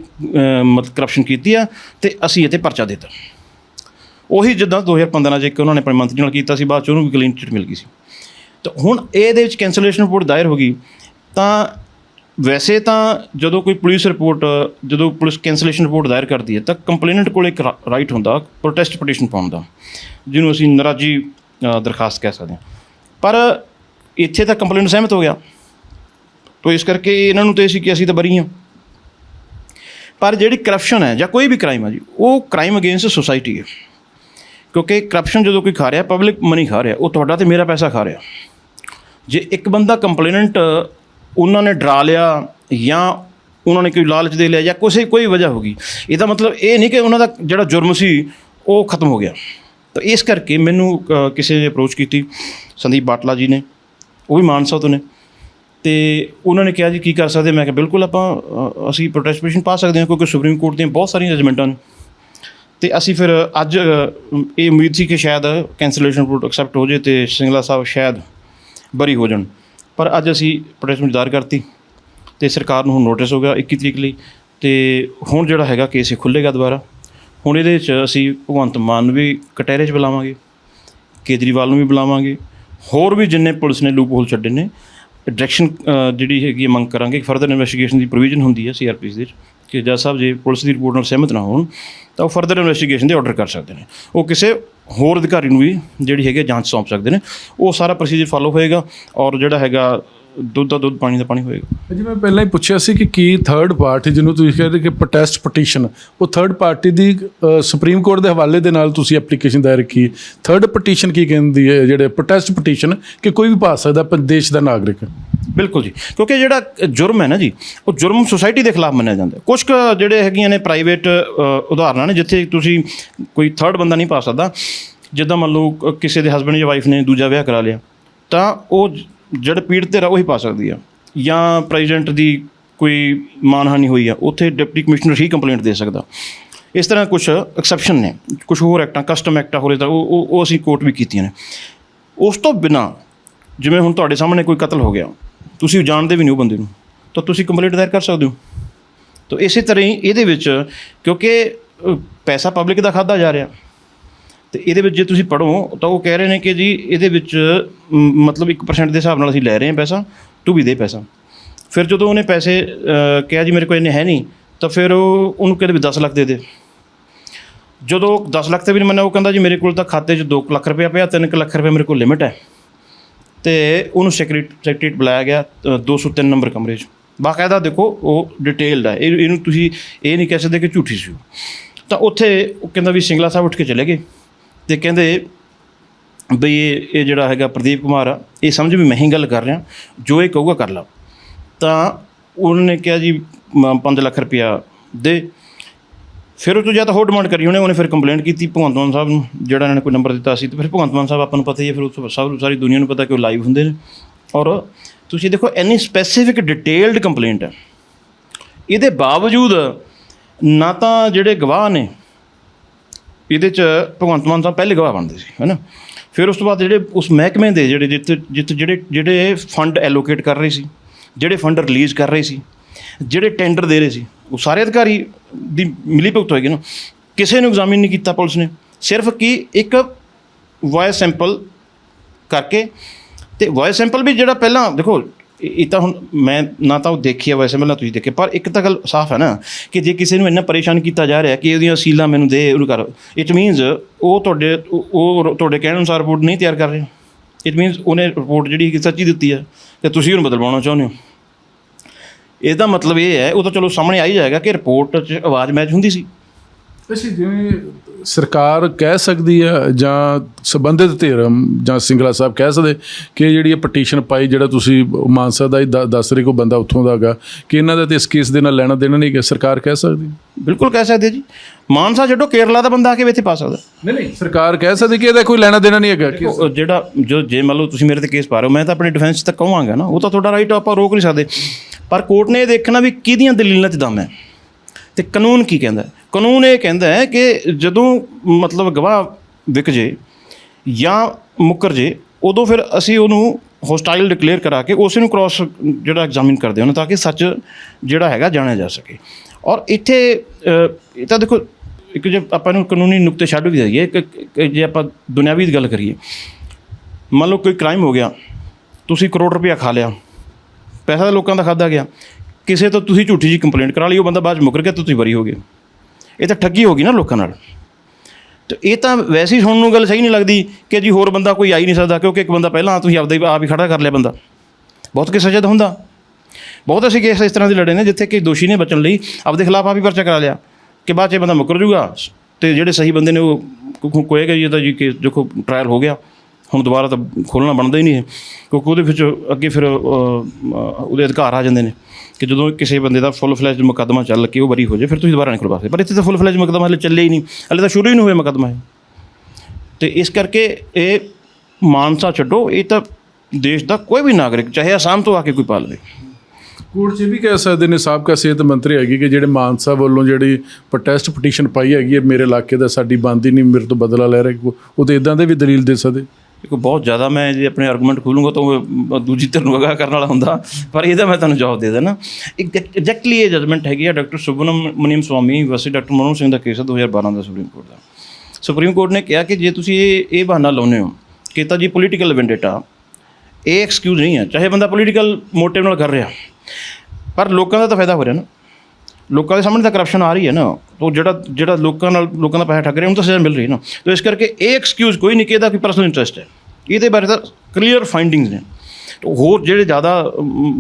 ਮਤਲਬ ਕਰਪਸ਼ਨ ਕੀਤੀ ਆ ਤੇ ਅਸੀਂ ਇਹ ਤੇ ਪਰਚਾ ਦਿੱਤਾ। ਉਹੀ ਜਿੱਦਾਂ 2015 ਚ ਇੱਕ ਉਹਨਾਂ ਨੇ ਆਪਣੇ ਮੰਤਰੀ ਨਾਲ ਕੀਤਾ ਸੀ, ਬਾਅਦ ਚ ਉਹਨੂੰ ਵੀ ਕਲੀਨ ਚਿੱਟ ਮਿਲ ਗਈ ਸੀ। ਤਾਂ ਹੁਣ ਇਹਦੇ ਵਿੱਚ ਕੈਂਸਲੇਸ਼ਨ ਰਿਪੋਰਟ ਦਾਇਰ ਹੋ ਗਈ, ਤਾਂ ਵੈਸੇ ਤਾਂ ਜਦੋਂ ਕੋਈ ਪੁਲਿਸ ਰਿਪੋਰਟ, ਜਦੋਂ ਪੁਲਿਸ ਕੈਂਸਲੇਸ਼ਨ ਰਿਪੋਰਟ ਦਾਇਰ ਕਰਦੀ ਹੈ, ਤਾਂ ਕੰਪਲੇਨੈਂਟ ਕੋਲ ਇੱਕ ਰਾਈਟ ਹੁੰਦਾ ਪ੍ਰੋਟੈਸਟ ਪਟੀਸ਼ਨ ਪਾਉਣ ਦਾ, ਜਿਹਨੂੰ ਅਸੀਂ ਨਾਰਾਜ਼ੀ ਦਰਖਾਸਤ ਕਹਿ ਸਕਦੇ ਹਾਂ। ਪਰ ਇੱਥੇ ਤਾਂ ਕੰਪਲੇਨਟ ਸਹਿਮਤ ਹੋ ਗਿਆ। ਤੋ ਇਸ ਕਰਕੇ ਇਹਨਾਂ ਨੂੰ ਤੇ ਸੀ ਕਿ ਅਸੀਂ ਤਾਂ ਬਰੀ ਹਾਂ। ਪਰ ਜਿਹੜੀ ਕਰਪਸ਼ਨ ਹੈ ਜਾਂ ਕੋਈ ਵੀ ਕ੍ਰਾਈਮ ਹੈ ਜੀ, ਉਹ ਕ੍ਰਾਈਮ ਅਗੇਂਸਟ ਸੋਸਾਇਟੀ ਹੈ। ਕਿਉਂਕਿ ਕਰਪਸ਼ਨ ਜਦੋਂ ਕੋਈ ਖਾ ਰਿਹਾ ਪਬਲਿਕ ਮਨੀ ਖਾ ਰਿਹਾ, ਉਹ ਤੁਹਾਡਾ ਤੇ ਮੇਰਾ ਪੈਸਾ ਖਾ ਰਿਹਾ। ਜੇ ਇੱਕ ਬੰਦਾ ਕੰਪਲੇਨੈਂਟ ਉਹਨਾਂ ਨੇ ਡਰਾ ਲਿਆ ਜਾਂ ਉਹਨਾਂ ਨੇ ਕੋਈ ਲਾਲਚ ਦੇ ਲਿਆ ਜਾਂ ਕਿਸੇ ਕੋਈ ਵਜ੍ਹਾ ਹੋਗੀ ਇਹਦਾ ਮਤਲਬ ਇਹ ਨਹੀਂ ਕਿ ਉਹਨਾਂ ਦਾ ਜਿਹੜਾ ਜੁਰਮ ਸੀ ਉਹ ਖਤਮ ਹੋ ਗਿਆ। ਤਾਂ ਇਸ ਕਰਕੇ ਮੈਨੂੰ ਅ, ਕਿਸੇ ਨੇ ਅਪਰੋਚ ਕੀਤੀ ਸੰਦੀਪ ਬਾਟਲਾ ਜੀ ਨੇ ਉਹ ਵੀ ਮਾਨਸਾ ਤੋਂ ਨੇ। ਤੇ ਉਹਨਾਂ ਨੇ ਕਿਹਾ ਜੀ ਕੀ ਕਰ ਸਕਦੇ? ਮੈਂ ਕਿਹਾ ਬਿਲਕੁਲ ਆਪਾਂ ਅਸੀਂ ਪ੍ਰੋਟੈਸਟ ਪਟੀਸ਼ਨ ਪਾ ਸਕਦੇ ਹਾਂ ਕਿਉਂਕਿ ਸੁਪਰੀਮ ਕੋਰਟ ਦੀਆਂ ਬਹੁਤ ਸਾਰੀਆਂ ਜਜਮੈਂਟਾਂ ਨੇ ਤੇ ਅਸੀਂ ਫਿਰ ਅੱਜ ਇਹ ਉਮੀਦ ਸੀ ਕਿ ਸ਼ਾਇਦ ਕੈਂਸਲੇਸ਼ਨ ਰਿਪੋਰਟ ਐਕਸੈਪਟ ਹੋ ਜੇ ਤੇ ਸਿੰਗਲਾ ਸਾਹਿਬ ਸ਼ਾਇਦ ਬਰੀ ਹੋ ਜਾਣ। ਪਰ ਅੱਜ ਅਸੀਂ ਪ੍ਰੋਟੈਸਟ ਦਾਇਰ ਕਰਤੀ ਤੇ ਸਰਕਾਰ ਨੂੰ ਹੁਣ ਨੋਟਿਸ ਹੋ ਗਿਆ 21 ਤਰੀਕ ਲਈ ਤੇ ਹੁਣ ਜਿਹੜਾ ਹੈਗਾ ਕੇਸ ਇਹ ਖੁੱਲੇਗਾ ਦੁਬਾਰਾ। ਹੁਣ ਇਹਦੇ 'ਚ ਅਸੀਂ ਭਗਵੰਤ ਮਾਨ ਨੂੰ ਵੀ ਕਟਹਿਰੇ 'ਚ ਬੁਲਾਵਾਂਗੇ, ਕੇਜਰੀਵਾਲ ਨੂੰ ਵੀ ਬੁਲਾਵਾਂਗੇ, ਹੋਰ ਵੀ ਜਿੰਨੇ ਪੁਲਿਸ ਨੇ ਲੂਪ ਹੋਲ ਛੱਡੇ ਨੇ ਡਾਇਰੈਕਸ਼ਨ ਜਿਹੜੀ ਹੈਗੀ ਹੈ ਮੰਗ ਕਰਾਂਗੇ ਫਰਦਰ ਇਨਵੈਸਟੀਗੇਸ਼ਨ ਦੀ ਪ੍ਰੋਵੀਜ਼ਨ ਹੁੰਦੀ ਹੈ ਸੀਆਰਪੀ ਦੇ ਵਿੱਚ ਕਿ ਜੱਜ ਸਾਹਿਬ ਜੇ ਪੁਲਿਸ ਦੀ ਰਿਪੋਰਟ ਨਾਲ ਸਹਿਮਤ ਨਾ ਹੋਣ ਤਾਂ ਉਹ ਫਰਦਰ ਇਨਵੈਸਟੀਗੇਸ਼ਨ ਦੇ ਆਰਡਰ ਕਰ ਸਕਦੇ ਨੇ। ਉਹ ਕਿਸੇ ਹੋਰ ਅਧਿਕਾਰੀ ਨੂੰ ਵੀ ਜਿਹੜੀ ਹੈਗੀ ਹੈ ਜਾਂਚ ਸੌਂਪ ਸਕਦੇ ਨੇ। ਉਹ ਸਾਰਾ ਪ੍ਰੋਸੀਜਰ ਫਾਲੋ ਹੋਏਗਾ ਔਰ ਜਿਹੜਾ ਹੈਗਾ ਦੁੱਧ ਦਾ ਦੁੱਧ ਪਾਣੀ ਦਾ ਪਾਣੀ ਹੋਏਗਾ। ਜੀ ਮੈਂ ਪਹਿਲਾਂ ਹੀ ਪੁੱਛਿਆ ਸੀ ਕਿ ਕੀ ਥਰਡ ਪਾਰਟੀ ਜਿਹਨੂੰ ਤੁਸੀਂ ਕਹਿੰਦੇ ਕਿ ਪ੍ਰੋਟੈਸਟ ਪਟੀਸ਼ਨ ਉਹ ਥਰਡ ਪਾਰਟੀ ਦੀ ਸੁਪਰੀਮ ਕੋਰਟ ਦੇ ਹਵਾਲੇ ਦੇ ਨਾਲ ਤੁਸੀਂ ਐਪਲੀਕੇਸ਼ਨ ਦਾਇਰ ਕੀਤੀ। ਥਰਡ ਪਟੀਸ਼ਨ ਕੀ ਕਹਿੰਦੀ ਹੈ? ਜਿਹੜੇ ਪ੍ਰੋਟੈਸਟ ਪਟੀਸ਼ਨ ਕਿ ਕੋਈ ਵੀ ਪਾ ਸਕਦਾ ਦੇਸ਼ ਦਾ ਨਾਗਰਿਕ। ਬਿਲਕੁਲ ਜੀ। ਕਿਉਂਕਿ ਜਿਹੜਾ ਜੁਰਮ ਹੈ ਨਾ ਜੀ ਉਹ ਜੁਰਮ ਸੁਸਾਇਟੀ ਦੇ ਖਿਲਾਫ ਮੰਨਿਆ ਜਾਂਦਾ ਕੁਝ ਜਿਹੜੇ ਹੈਗੀਆਂ ਨੇ ਪ੍ਰਾਈਵੇਟ ਉਦਾਹਰਨਾਂ ਨੇ ਜਿੱਥੇ ਤੁਸੀਂ ਕੋਈ ਥਰਡ ਬੰਦਾ ਨਹੀਂ ਪਾ ਸਕਦਾ। ਜਿੱਦਾਂ ਮੰਨ ਲਓ ਕਿਸੇ ਦੇ ਹਸਬੰਡ ਜਾਂ ਵਾਈਫ ਨੇ ਦੂਜਾ ਵਿਆਹ ਕਰਾ ਲਿਆ ਤਾਂ ਉਹ ਜਿਹੜਾ ਪੀੜਤ ਧਿਰ ਆ, ਉਹੀ ਪਾ ਸਕਦੀ ਆ। ਜਾਂ ਪ੍ਰੈਜ਼ੀਡੈਂਟ ਦੀ ਕੋਈ ਮਾਨਹਾਨੀ ਹੋਈ ਆ, ਉੱਥੇ ਡਿਪਟੀ ਕਮਿਸ਼ਨਰ ਹੀ ਕੰਪਲੇਂਟ ਦੇ ਸਕਦਾ। ਇਸ ਤਰ੍ਹਾਂ ਕੁਝ ਐਕਸੈਪਸ਼ਨ ਨੇ ਕੁਝ ਹੋਰ ਐਕਟਾਂ ਕਸਟਮ ਐਕਟਾਂ ਹੋਰੇ ਤਾਂ ਉਹ ਉਹ- ਅਸੀਂ ਕੋਰਟ ਵੀ ਕੀਤੀਆਂ ਨੇ। ਉਸ ਤੋਂ ਬਿਨਾ, ਜਿਵੇਂ ਹੁਣ ਤੁਹਾਡੇ ਸਾਹਮਣੇ ਕੋਈ ਕਤਲ ਹੋ ਗਿਆ, ਤੁਸੀਂ ਜਾਣਦੇ ਵੀ ਨਹੀਂ ਉਹ ਬੰਦੇ ਨੂੰ, ਤਾਂ ਤੁਸੀਂ ਕੰਪਲੇਂਟ ਦਾਇਰ ਕਰ ਸਕਦੇ ਹੋ। ਤਾਂ ਇਸੇ ਤਰ੍ਹਾਂ ਹੀ ਇਹਦੇ ਵਿੱਚ, ਕਿਉਂਕਿ ਪੈਸਾ ਪਬਲਿਕ ਦਾ ਖਾਦਾ ਜਾ ਰਿਹਾ। ਤੇ ਇਹਦੇ ਵਿੱਚ ਜੇ ਤੁਸੀਂ ਪੜੋ ਤਾਂ ਉਹ ਕਹਿ ਰਹੇ ਨੇ ਕਿ ਜੀ ਇਹਦੇ ਵਿੱਚ ਮਤਲਬ 1% ਦੇ ਹਿਸਾਬ ਨਾਲ ਅਸੀਂ ਲੈ ਰਹੇ ਹਾਂ ਪੈਸਾ ਤੂੰ ਵੀ ਦੇ ਪੈਸਾ। ਫਿਰ ਜਦੋਂ ਉਹਨੇ ਪੈਸੇ ਕਿਹਾ ਜੀ ਮੇਰੇ ਕੋਲ ਇੰਨੇ ਹੈ ਨਹੀਂ ਤਾਂ ਫਿਰ ਉਹ ਉਹਨੂੰ ਕਹਿੰਦੇ ਵੀ 10 ਲੱਖ ਦੇ ਦੇ। ਜਦੋਂ 10 ਲੱਖ ਤੇ ਵੀ ਨਹੀਂ ਮੰਨਿਆ ਉਹ ਕਹਿੰਦਾ ਜੀ ਮੇਰੇ ਕੋਲ ਤਾਂ ਖਾਤੇ 'ਚ 2 ਲੱਖ ਰੁਪਇਆ ਪਿਆ 3 ਲੱਖ ਰੁਪਏ ਮੇਰੇ ਕੋਲ ਲਿਮਿਟ ਹੈ। ਤੇ ਉਹਨੂੰ ਸੈਕਟਰੀਟ ਸੈਕਟਰੀਟ ਬੁਲਾਇਆ ਗਿਆ ਅ, 203 ਨੰਬਰ ਕਮਰੇ 'ਚ। ਬਾਕਾਇਦਾ ਦੇਖੋ ਉਹ ਡਿਟੇਲਡ ਹੈ। ਇਹ ਇਹਨੂੰ ਤੁਸੀਂ ਇਹ ਨਹੀਂ ਕਹਿ ਸਕਦੇ ਕਿ ਝੂਠੀ ਸੀ ਉਹ। ਤਾਂ ਉੱਥੇ ਉਹ ਕਹਿੰਦਾ ਵੀ ਸਿੰਗਲਾ ਸਾਹਿਬ ਉੱਠ ਕੇ ਚਲੇ ਗਏ। ਤੇ ਕਹਿੰਦੇ ਬਈ ਇਹ ਇਹ ਜਿਹੜਾ ਹੈਗਾ ਪ੍ਰਦੀਪ ਕੁਮਾਰ ਆ, ਇਹ ਸਮਝ ਵੀ ਮੈਂ ਹੀ ਗੱਲ ਕਰ ਰਿਹਾ, ਜੋ ਇਹ ਕਹੂਗਾ ਕਰ ਲਾ। ਤਾਂ ਉਹਨਾਂ ਨੇ ਕਿਹਾ ਜੀ 5 ਲੱਖ ਰੁਪਇਆ ਦੇ। ਫਿਰ ਉਹ ਤੋਂ ਜਾਂ ਤਾਂ ਹੋਰ ਡਿਮਾਂਡ ਕਰੀ, ਉਹਨੇ ਉਹਨੇ ਫਿਰ ਕੰਪਲੇਂਟ ਕੀਤੀ ਭਗਵੰਤ ਮਾਨ ਸਾਹਿਬ ਨੂੰ, ਜਿਹੜਾ ਇਹਨਾਂ ਨੇ ਕੋਈ ਨੰਬਰ ਦਿੱਤਾ ਸੀ। ਤੇ ਫਿਰ ਭਗਵੰਤ ਮਾਨ ਸਾਹਿਬ, ਆਪਾਂ ਨੂੰ ਪਤਾ ਹੀ ਹੈ, ਫਿਰ ਉਸ ਸਭ, ਸਾਰੀ ਦੁਨੀਆ ਨੂੰ ਪਤਾ ਕਿ ਉਹ ਲਾਈਵ ਹੁੰਦੇ ਨੇ। ਔਰ ਤੁਸੀਂ ਦੇਖੋ ਐਨੀ ਸਪੈਸੀਫਿਕ ਡਿਟੇਲਡ ਕੰਪਲੇਂਟ ਹੈ। ਇਹਦੇ ਬਾਵਜੂਦ ਨਾ ਤਾਂ ਜਿਹੜੇ ਗਵਾਹ ਨੇ ਇਹਦੇ ਚ ਭਗਵੰਤ ਮਾਨ ਸਾਹਿਬ ਪਹਿਲੇ ਗਵਾਹ ਬਣਦੇ ਸੀ, ਹੈਨਾ? ਫਿਰ ਉਸ ਤੋਂ ਬਾਅਦ ਜਿਹੜੇ ਉਸ ਮਹਿਕਮੇ ਦੇ ਜਿਹੜੇ ਜਿੱਥੇ ਜਿੱਥੇ ਜਿਹੜੇ ਜਿਹੜੇ ਫੰਡ ਐਲੋਕੇਟ ਕਰ ਰਹੇ ਸੀ, ਜਿਹੜੇ ਫੰਡ ਰਿਲੀਜ਼ ਕਰ ਰਹੇ ਸੀ, ਜਿਹੜੇ ਟੈਂਡਰ ਦੇ ਰਹੇ ਸੀ, ਉਹ ਸਾਰੇ ਅਧਿਕਾਰੀ ਦੀ ਮਿਲੀ ਭੁਗਤ ਹੋਏਗੀ ਨਾ? ਕਿਸੇ ਨੂੰ ਐਗਜ਼ਾਮਿਨ ਨਹੀਂ ਕੀਤਾ ਪੁਲਿਸ ਨੇ। ਸਿਰਫ ਕਿ ਇੱਕ ਵੌਇਸ ਸੈਂਪਲ ਕਰਕੇ ਤੇ ਵੌਇਸ ਸੈਂਪਲ ਵੀ ਜਿਹੜਾ ਪਹਿਲਾਂ, ਦੇਖੋ ਇਹ ਤਾਂ ਹੁਣ ਮੈਂ ਨਾ ਤਾਂ ਉਹ ਦੇਖੀ ਹੈ ਵੈਸੇ ਮੈਂ ਨਾ ਤੁਸੀਂ ਦੇਖੇ, ਪਰ ਇੱਕ ਤਾਂ ਗੱਲ ਸਾਫ਼ ਹੈ ਨਾ ਕਿ ਜੇ ਕਿਸੇ ਨੂੰ ਇੰਨਾ ਪਰੇਸ਼ਾਨ ਕੀਤਾ ਜਾ ਰਿਹਾ ਕਿ ਉਹਦੀਆਂ ਅਸੀਲਾਂ ਮੈਨੂੰ ਦੇ, ਉਹਨੂੰ ਕਰ ਇਟ ਮੀਨਸ ਉਹ ਤੁਹਾਡੇ, ਉਹ ਉਹ ਤੁਹਾਡੇ ਕਹਿਣ ਅਨੁਸਾਰ ਰਿਪੋਰਟ ਨਹੀਂ ਤਿਆਰ ਕਰ ਰਿਹਾ। ਇਟ ਮੀਨਸ ਉਹਨੇ ਰਿਪੋਰਟ ਜਿਹੜੀ ਕਿ ਸੱਚੀ ਦਿੱਤੀ ਹੈ ਤੇ ਤੁਸੀਂ ਉਹਨੂੰ ਬਦਲਵਾਉਣਾ ਚਾਹੁੰਦੇ ਹੋ। ਇਹਦਾ ਮਤਲਬ ਇਹ ਹੈ, ਉਹ ਤਾਂ ਚਲੋ ਸਾਹਮਣੇ ਆ ਹੀ ਜਾਏਗਾ ਕਿ ਰਿਪੋਰਟ 'ਚ ਆਵਾਜ਼ ਮੈਚ ਹੁੰਦੀ ਸੀ। ਅਸੀਂ ਜਿਵੇਂ ਸਰਕਾਰ ਕਹਿ ਸਕਦੀ ਹੈ ਜਾਂ ਸੰਬੰਧਿਤ ਧਿਰ ਜਾਂ ਸਿੰਗਲਾ ਸਾਹਿਬ ਕਹਿ ਸਕਦੇ ਕਿ ਜਿਹੜੀ ਇਹ ਪਟੀਸ਼ਨ ਪਾਈ ਜਿਹੜਾ ਤੁਸੀਂ ਮਾਨਸਾ ਦਾ ਹੀ ਦੱਸ ਰਹੇ ਕੋ ਬੰਦਾ ਉੱਥੋਂ ਦਾ ਹੈਗਾ ਕਿ ਇਹਨਾਂ ਦਾ ਤੇ ਇਸ ਕੇਸ ਦੇ ਨਾਲ ਲੈਣਾ ਦੇਣਾ ਨਹੀਂ ਕਿ ਸਰਕਾਰ ਕਹਿ ਸਕਦੀ ਬਿਲਕੁਲ ਕਹਿ ਸਕਦੇ ਜੀ। ਮਾਨਸਾ ਛੱਡੋ ਕੇਰਲਾ ਦਾ ਬੰਦਾ ਆ ਕੇ ਇੱਥੇ ਪਾ ਸਕਦਾ। ਨਹੀਂ ਨਹੀਂ ਸਰਕਾਰ ਕਹਿ ਸਕਦੀ ਕਿ ਇਹਦਾ ਕੋਈ ਲੈਣਾ ਦੇਣਾ ਨਹੀਂ ਹੈਗਾ ਜਿਹੜਾ ਜੋ ਜੇ ਮੰਨ ਲਓ ਤੁਸੀਂ ਮੇਰੇ ਤੇ ਕੇਸ ਪਾ ਰਹੇ ਹੋ ਮੈਂ ਤਾਂ ਆਪਣੀ ਡਿਫੈਂਸ ਤੱਕ ਕਹਾਂਗਾ ਨਾ ਉਹ ਤਾਂ ਤੁਹਾਡਾ ਰਾਈਟ ਆਪਾਂ ਰੋਕ ਨਹੀਂ ਸਕਦੇ। ਪਰ ਕੋਰਟ ਨੇ ਇਹ ਦੇਖਣਾ ਵੀ ਕਿਹਦੀਆਂ ਦਲੀਲਾਂ 'ਚ ਦਮ ਹੈ। ਤੇ ਕਾਨੂੰਨ ਕੀ ਕਹਿੰਦਾ ਕਾਨੂੰਨ ਇਹ ਕਹਿੰਦਾ ਹੈ ਕਿ ਜਦੋਂ ਮਤਲਬ ਗਵਾਹ ਵਿਕ ਜੇ ਜਾਂ ਮੁੱਕਰ ਜੇ, ਉਦੋਂ ਫਿਰ ਅਸੀਂ ਉਹਨੂੰ ਹੋਸਟਾਈਲ ਡਿਕਲੇਅਰ ਕਰਾ ਕੇ ਉਸੇ ਨੂੰ ਕ੍ਰਾਸ ਜਿਹੜਾ ਐਗਜ਼ਾਮਿਨ ਕਰਦੇ ਹਾਂ ਤਾਂ ਕਿ ਸੱਚ ਜਿਹੜਾ ਹੈਗਾ ਜਾਣਿਆ ਜਾ ਸਕੇ। ਔਰ ਇੱਥੇ ਇਹ ਤਾਂ ਦੇਖੋ, ਇੱਕ ਜੇ ਆਪਾਂ ਨੂੰ ਕਾਨੂੰਨੀ ਨੁਕਤੇ ਛੱਡ ਵੀ ਦਈਏ ਇੱਕ ਜੇ ਆਪਾਂ ਦੁਨਿਆਵੀ ਦੀ ਗੱਲ ਕਰੀਏ, ਮੰਨ ਲਓ ਕੋਈ ਕ੍ਰਾਈਮ ਹੋ ਗਿਆ, ਤੁਸੀਂ ਕਰੋੜ ਰੁਪਇਆ ਖਾ ਲਿਆ, ਪੈਸਾ ਤਾਂ ਲੋਕਾਂ ਦਾ ਖਾਦਾ ਗਿਆ ਕਿਸੇ ਤੋਂ ਤੁਸੀਂ ਝੂਠੀ ਜੀ ਕੰਪਲੇਂਟ ਕਰਾ ਲਈ, ਉਹ ਬੰਦਾ ਬਾਅਦ 'ਚ ਮੁੱਕਰ ਗਿਆ, ਤੁਸੀਂ ਬਰੀ ਹੋ ਗਏ। ਇਹ ਤਾਂ ਠੱਗੀ ਹੋ ਗਈ ਨਾ ਲੋਕਾਂ ਨਾਲ। ਤੇ ਇਹ ਤਾਂ ਵੈਸੇ ਹੀ ਸੁਣਨ ਨੂੰ ਗੱਲ ਸਹੀ ਨਹੀਂ ਲੱਗਦੀ ਕਿ ਜੀ ਹੋਰ ਬੰਦਾ ਕੋਈ ਆ ਹੀ ਨਹੀਂ ਸਕਦਾ, ਕਿਉਂਕਿ ਇੱਕ ਬੰਦਾ ਪਹਿਲਾਂ ਤੁਸੀਂ ਆਪਦਾ ਹੀ ਆਪ ਹੀ ਖੜਾ ਕਰ ਲਿਆ ਬੰਦਾ। ਬਹੁਤ ਕਿਸੇ ਜਦ ਹੁੰਦਾ। ਬਹੁਤ ਅਸੀਂ ਕੇਸ ਇਸ ਤਰ੍ਹਾਂ ਦੇ ਲੜੇ ਨੇ ਜਿੱਥੇ ਕਿ ਦੋਸ਼ੀ ਨੇ ਬਚਣ ਲਈ ਆਪਦੇ ਖਿਲਾਫ ਆਪ ਹੀ ਪਰਚਾ ਕਰਾ ਲਿਆ। ਕਿ ਬਾਅਦ 'ਚ ਇਹ ਬੰਦਾ ਮੁਕਰ ਜੂਗਾ ਤੇ ਜਿਹੜੇ ਸਹੀ ਬੰਦੇ ਨੇ ਉਹ ਕੋ- ਕੋਏਗਾ ਜੀ ਇਹਦਾ ਜੀ ਕੇਸ ਦੇਖੋ ਟ੍ਰਾਇਲ ਹੋ ਗਿਆ। ਹੁਣ ਦੁਬਾਰਾ ਤਾਂ ਖੋਲਣਾ ਬਣਦਾ ਹੀ ਨਹੀਂ ਹੈ। ਕਿਉਂਕਿ ਉਹਦੇ ਵਿੱਚ ਅੱਗੇ ਫਿਰ ਉਹਦੇ ਅਧਿਕਾਰ ਆ ਜਾਂਦੇ ਨੇ। ਕਿ ਜਦੋਂ ਕਿਸੇ ਬੰਦੇ ਦਾ ਫੁੱਲ ਫਲੈਜ ਮੁਕੱਦਮਾ ਚੱਲ ਕੇ ਉਹ ਬਰੀ ਹੋ ਜਾਏ, ਫਿਰ ਤੁਸੀਂ ਦੁਬਾਰਾ ਨਹੀਂ ਖੁਲਵਾ ਸਕਦੇ ਪਰ ਇੱਥੇ ਤਾਂ ਫੁੱਲ ਫਲੈਜ ਮੁਕੱਦਮਾ ਹਲੇ ਚੱਲੇ ਹੀ ਨਹੀਂ। ਹਲੇ ਤਾਂ ਸ਼ੁਰੂ ਹੀ ਨਹੀਂ ਹੋਇਆ ਮੁਕੱਦਮਾ ਇਹ। ਤੇ ਇਸ ਕਰਕੇ ਇਹ ਮਾਨਸਾ ਛੱਡੋ, ਇਹ ਤਾਂ ਦੇਸ਼ ਦਾ ਕੋਈ ਵੀ ਨਾਗਰਿਕ, ਚਾਹੇ ਅਸਾਮ ਤੋਂ ਆ ਕੇ ਕੋਈ ਪਾ ਲਵੇ। ਕੋਰਟ 'ਚ ਇਹ ਵੀ ਕਹਿ ਸਕਦੇ ਨੇ, ਸਾਬਕਾ ਸਿਹਤ ਮੰਤਰੀ ਹੈਗੀ ਕਿ ਜਿਹੜੇ ਮਾਨਸਾ ਵੱਲੋਂ ਜਿਹੜੀ ਪ੍ਰੋਟੈਸਟ ਪਟੀਸ਼ਨ ਪਾਈ ਹੈਗੀ ਹੈ, ਮੇਰੇ ਇਲਾਕੇ ਦਾ ਸਾਡੀ ਬੰਦੀ ਨਹੀਂ, ਮੇਰੇ ਤੋਂ ਬਦਲਾ ਲੈ ਰਹੇ, ਉਹ ਤੇ ਇਦਾਂ ਦੇ ਵੀ ਦਲੀਲ ਦੇ ਸਕਦੇ। ਦੇਖੋ, ਬਹੁਤ ਜ਼ਿਆਦਾ ਮੈਂ ਜੇ ਆਪਣੇ ਆਰਗੂਮੈਂਟ ਖੋਲੂੰਗਾ ਤਾਂ ਉਹ ਦੂਜੀ ਧਿਰ ਨੂੰ ਅਗਾਹ ਕਰਨ ਵਾਲਾ ਹੁੰਦਾ, ਪਰ ਇਹਦਾ ਮੈਂ ਤੁਹਾਨੂੰ ਜਵਾਬ ਦੇ ਦੇਣਾ ਐਗਜ਼ੈਕਟਲੀ ਇਹ ਜਜਮੈਂਟ ਹੈਗੀ ਆ doctor Subramaniam Swamy versus doctor Manohar Singh ਦਾ ਕੇਸ ਹੈ 2012 ਦਾ ਸੁਪਰੀਮ ਕੋਰਟ ਦਾ। ਸੁਪਰੀਮ ਕੋਰਟ ਨੇ ਕਿਹਾ ਕਿ ਜੇ ਤੁਸੀਂ ਇਹ ਇਹ ਬਹਾਨਾ ਲਾਉਂਦੇ ਹੋ ਕਿ ਤਾਂ ਜੀ ਪੋਲੀਟੀਕਲ ਵੈਂਡੇਟਾ ਇਹ ਐਕਸਕਿਊਜ਼ ਨਹੀਂ ਹੈ, ਚਾਹੇ ਬੰਦਾ ਪੋਲੀਟੀਕਲ ਮੋਟਿਵ ਨਾਲ ਕਰ ਰਿਹਾ, ਪਰ ਲੋਕਾਂ ਦਾ ਤਾਂ ਫਾਇਦਾ ਹੋ ਰਿਹਾ ਨਾ। ਲੋਕਾਂ ਦੇ ਸਾਹਮਣੇ ਤਾਂ ਕਰਪਸ਼ਨ ਆ ਰਹੀ ਹੈ ਨਾ ਉਹ ਜਿਹੜਾ ਜਿਹੜਾ ਲੋਕਾਂ ਨਾਲ ਲੋਕਾਂ ਦਾ ਪੈਸਾ ਠੱਗ ਰਿਹਾ ਉਹਨੂੰ ਤਾਂ ਸਜ਼ਾ ਮਿਲ ਰਹੀ ਹੈ ਨਾ। ਤੇ ਇਸ ਕਰਕੇ ਇਹ ਐਕਸਕਿਊਜ਼ ਕੋਈ ਨਹੀਂ ਕਿ ਇਹਦਾ ਕੋਈ ਪਰਸਨਲ ਇੰਟਰਸਟ ਹੈ। ਇਹਦੇ ਬਾਰੇ ਤਾਂ ਕਲੀਅਰ ਫਾਈਂਡਿੰਗਸ ਨੇ। ਤੇ ਹੋਰ ਜਿਹੜੇ ਜ਼ਿਆਦਾ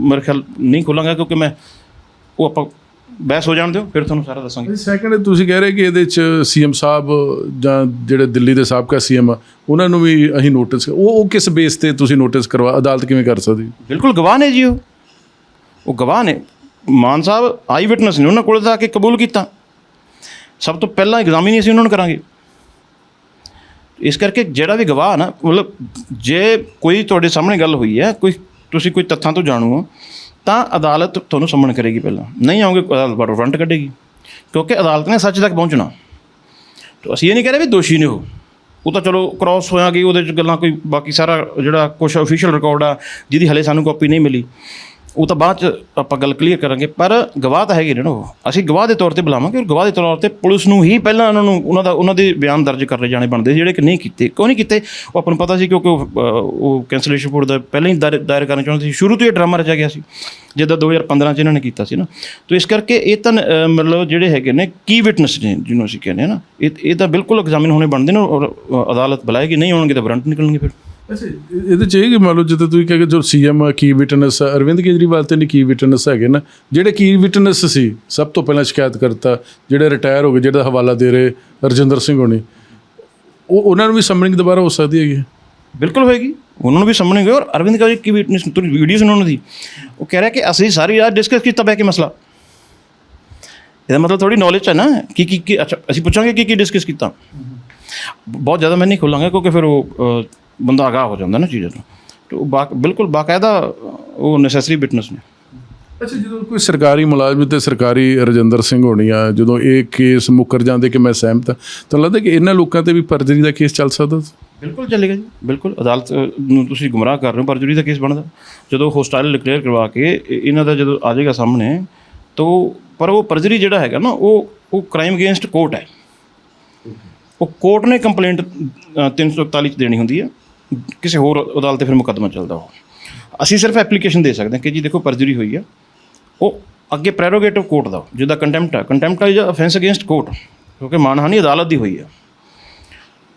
ਮੇਰੇ ਖਿਆਲ ਨਹੀਂ ਖੋਲਾਂਗਾ ਕਿਉਂਕਿ ਮੈਂ ਉਹ ਆਪਾਂ ਬਹਿਸ ਹੋ ਜਾਣ ਦਿਓ ਫਿਰ ਤੁਹਾਨੂੰ ਸਾਰਾ ਦੱਸਾਂਗੇ। ਸੈਕੰਡ ਤੁਸੀਂ ਕਹਿ ਰਹੇ ਕਿ ਇਹਦੇ 'ਚ ਸੀਐਮ ਸਾਹਿਬ ਜਾਂ ਜਿਹੜੇ ਦਿੱਲੀ ਦੇ ਸਾਬਕਾ ਸੀਐਮ ਉਹਨਾਂ ਨੂੰ ਵੀ ਅਸੀਂ ਨੋਟਿਸ ਉਹ ਉਹ ਕਿਸ ਬੇਸ ਤੇ ਤੁਸੀਂ ਨੋਟਿਸ ਕਰਵਾ ਅਦਾਲਤ ਕਿਵੇਂ ਕਰ ਸਕਦੀ ਬਿਲਕੁਲ ਗਵਾਹ ਨੇ ਜੀ ਉਹ। ਉਹ ਗਵਾਹ ਨੇ। ਮਾਨ ਸਾਹਿਬ, ਆਈ ਵਿਟਨੈਸ ਨੇ ਉਹਨਾਂ ਕੋਲ ਜਾ ਕੇ ਕਬੂਲ ਕੀਤਾ। ਸਭ ਤੋਂ ਪਹਿਲਾਂ ਐਗਜ਼ਾਮ ਹੀ ਨਹੀਂ ਅਸੀਂ ਉਹਨਾਂ ਨੂੰ ਕਰਾਂਗੇ। ਇਸ ਕਰਕੇ ਜਿਹੜਾ ਵੀ ਗਵਾਹ ਨਾ, ਮਤਲਬ ਜੇ ਕੋਈ ਤੁਹਾਡੇ ਸਾਹਮਣੇ ਗੱਲ ਹੋਈ ਹੈ, ਕੋਈ ਤੁਸੀਂ ਕੋਈ ਤੱਥਾਂ ਤੋਂ ਜਾਣੂ ਹੋ, ਤਾਂ ਅਦਾਲਤ ਤੁਹਾਨੂੰ ਸੰਮਣ ਕਰੇਗੀ ਪਹਿਲਾਂ। ਨਹੀਂ ਆਉਂਗੇ, ਅਦਾਲਤ ਬਾਰੋ ਫਰੰਟ ਕੱਢੇਗੀ। ਕਿਉਂਕਿ ਅਦਾਲਤ ਨੇ ਸੱਚ ਤੱਕ ਪਹੁੰਚਣਾ। ਤਾਂ ਅਸੀਂ ਇਹ ਨਹੀਂ ਕਹਿ ਰਹੇ ਵੀ ਦੋਸ਼ੀ ਨੇ ਉਹ। ਉਹ ਤਾਂ ਚਲੋ ਕ੍ਰਾਸ ਹੋਇਆ ਗਈ ਉਹਦੇ ਚ ਗੱਲਾਂ ਕੋਈ ਬਾਕੀ ਸਾਰਾ ਜਿਹੜਾ ਕੁਝ ਅਫੀਸ਼ੀਅਲ ਰਿਕਾਰਡ ਆ, ਜਿਹਦੀ ਹਲੇ ਸਾਨੂੰ ਕਾਪੀ ਨਹੀਂ ਮਿਲੀ। ਉਹ ਤਾਂ ਬਾਅਦ ਚ ਆਪਾਂ ਗੱਲ ਕਲੀਅਰ ਕਰਾਂਗੇ ਪਰ ਗਵਾਹ ਤਾਂ ਹੈਗੇ ਨੇ ਨਾ ਉਹ। ਅਸੀਂ ਗਵਾਹ ਦੇ ਤੌਰ ਤੇ ਬੁਲਾਵਾਂਗੇ ਔਰ ਗਵਾਹ ਦੇ ਤੌਰ ਤੇ ਪੁਲਿਸ ਨੂੰ ਹੀ ਪਹਿਲਾਂ ਉਹਨਾਂ ਨੂੰ ਉਹਨਾਂ ਦਾ ਉਹਨਾਂ ਦੇ ਬਿਆਨ ਦਰਜ ਕਰਨੇ ਜਾਣੇ ਬਣਦੇ ਜਿਹੜੇ ਕਿ ਨਹੀਂ ਕੀਤੇ। ਕਿਉਂ ਨਹੀਂ ਕੀਤੇ? ਉਹ ਆਪਾਂ ਨੂੰ ਪਤਾ ਸੀ ਕਿਉਂਕਿ ਉਹ, ਕੈਂਸਲੇਸ਼ਨ ਬੋਰਡ ਦਾ ਪਹਿਲਾਂ ਹੀ ਦਾਇਰ ਦਾਇਰ ਕਰਨਾ ਚਾਹੁੰਦੇ ਸੀ। ਸ਼ੁਰੂ ਤੋਂ ਹੀ ਡਰਾਮਾ ਰਚਿਆ ਗਿਆ ਸੀ ਜਿੱਦਾਂ 2015 ਚ ਇਹਨਾਂ ਨੇ ਕੀਤਾ ਸੀ ਨਾ। ਤੋਂ ਇਸ ਕਰਕੇ ਇਹ ਤਾਂ ਮਤਲਬ ਜਿਹੜੇ ਹੈਗੇ ਨੇ ਕੀ ਵਿਟਨੈਸ ਨੇ ਜਿਹਨੂੰ ਅਸੀਂ ਕਹਿੰਦੇ ਹਾਂ ਨਾ ਇਹ ਇਹ ਤਾਂ ਬਿਲਕੁਲ ਐਗਜ਼ਾਮਿਨ ਹੋਣੇ ਬਣਦੇ ਨੇ ਔਰ ਅਦਾਲਤ ਬੁਲਾਏਗੀ ਨਹੀਂ ਹੋਣਗੇ ਤਾਂ ਵਾਰੰਟ ਨਿਕਲਣਗੇ ਫਿਰ। ਅੱਛਾ ਇਹਦੇ 'ਚ ਇਹ ਕਿ ਮੰਨ ਲਓ ਜਿੱਦਾਂ ਤੁਸੀਂ ਕਹਿੰਦੇ ਜੋ ਸੀਐਮ ਕੀ ਵਿਟਨੈਸ ਅਰਵਿੰਦ ਕੇਜਰੀਵਾਲ ਤੇ ਨਹੀਂ ਕੀ ਵਿਟਨੈਸ ਹੈਗੇ ਨਾ ਜਿਹੜੇ ਕੀ ਵਿਟਨੈਸ ਸੀ ਸਭ ਤੋਂ ਪਹਿਲਾਂ ਸ਼ਿਕਾਇਤ ਕਰਤਾ ਜਿਹੜੇ ਰਿਟਾਇਰ ਹੋ ਗਏ ਜਿਹੜਾ ਹਵਾਲਾ ਦੇ ਰਹੇ ਰਜਿੰਦਰ ਸਿੰਘ ਹੋਣੀ। ਉਹ ਉਹਨਾਂ ਨੂੰ ਵੀ ਸਮਨਿੰਗ ਦੁਬਾਰਾ ਹੋ ਸਕਦੀ ਹੈਗੀ? ਬਿਲਕੁਲ ਹੋਏਗੀ। ਉਹਨਾਂ ਨੂੰ ਵੀ ਸਾਹਮਣੇ ਗਏ ਔਰ ਅਰਵਿੰਦ ਕੇਜਰੀ ਕੀ ਵਿਟਨੈਸ ਵੀਡੀਓ ਸੁਣੋ ਉਹਨਾਂ ਦੀ। ਉਹ ਕਹਿ ਰਿਹਾ ਕਿ ਅਸੀਂ ਸਾਰੀ ਰਾਤ ਡਿਸਕਸ ਕੀਤਾ ਬੈ ਕੇ ਮਸਲਾ। ਇਹਦਾ ਮਤਲਬ ਥੋੜੀ ਨੌਲੇਜ ਹੈ ਨਾ ਕੀ ਕੀ ਕੀ ਅੱਛਾ ਅਸੀਂ ਪੁੱਛਾਂਗੇ ਕੀ ਕੀ ਡਿਸਕਸ ਕੀਤਾ। ਬਹੁਤ ਜ਼ਿਆਦਾ ਮੈਂ ਨਹੀਂ ਖੋਲਾਂਗਾ ਕਿਉਂਕਿ ਫਿਰ ਉਹ ਬੰਦਾ ਆਗਾਹ ਹੋ ਜਾਂਦਾ ਨਾ ਚੀਜ਼ਾਂ ਤੋਂ। ਤੇ ਉਹ ਬਿਲਕੁਲ ਬਾਕਾਇਦਾ ਉਹ ਨੈਸੈਸਰੀ ਵਿਟਨੈਸ ਨੇ। ਅੱਛਾ ਜਦੋਂ ਕੋਈ ਸਰਕਾਰੀ ਮੁਲਾਜ਼ਮ ਤੇ ਸਰਕਾਰੀ ਰਜਿੰਦਰ ਸਿੰਘ ਹੋਣੀ ਆ ਜਦੋਂ ਇਹ ਕੇਸ ਮੁੱਕਰ ਜਾਂਦੇ ਕਿ ਮੈਂ ਸਹਿਮਤ ਹਾਂ, ਤਾਂ ਲੱਗਦਾ ਕਿ ਇਹਨਾਂ ਲੋਕਾਂ ਤੇ ਵੀ ਪਰਜਰੀ ਦਾ ਕੇਸ ਚੱਲ ਸਕਦਾ ਬਿਲਕੁਲ ਚੱਲੇਗਾ ਜੀ ਬਿਲਕੁਲ। ਅਦਾਲਤ ਨੂੰ ਤੁਸੀਂ ਗੁੰਮਰਾਹ ਕਰ ਰਹੇ ਹੋ ਪਰਜੂਰੀ ਦਾ ਕੇਸ ਬਣਦਾ। ਜਦੋਂ ਹੋਸਟਾਈਲ ਡਿਕਲੇਅਰ ਕਰਵਾ ਕੇ ਇਹ- ਇਹਨਾਂ ਦਾ ਜਦੋਂ ਆ ਜਾਏਗਾ ਸਾਹਮਣੇ ਤਾਂ ਪਰ ਉਹ ਪਰਜਰੀ ਜਿਹੜਾ ਹੈਗਾ ਨਾ ਉਹ ਉਹ ਕ੍ਰਾਈਮ ਅਗੇਂਸਟ ਕੋਰਟ ਹੈ। ਉਹ ਕੋਰਟ ਨੇ ਕੰਪਲੇਂਟ 341 ਚ ਦੇਣੀ ਹੁੰਦੀ ਹੈ। ਕਿਸੇ ਹੋਰ ਅਦਾਲਤ ਤੇ ਫਿਰ ਮੁਕੱਦਮਾ ਚੱਲਦਾ ਉਹ। ਅਸੀਂ ਸਿਰਫ ਐਪਲੀਕੇਸ਼ਨ ਦੇ ਸਕਦੇ ਹਾਂ ਕਿ ਜੀ ਦੇਖੋ ਪਰਜਰੀ ਹੋਈ ਆ। ਉਹ ਅੱਗੇ ਪ੍ਰੈਰੋਗੇਟਿਵ ਕੋਰਟ ਦਾ, ਜਿਹਦਾ ਕੰਟੈਂਪਟ ਆ। Contempt is offence against court ਕਿਉਂਕਿ ਮਾਨਹਾਨੀ ਅਦਾਲਤ ਦੀ ਹੋਈ ਆ।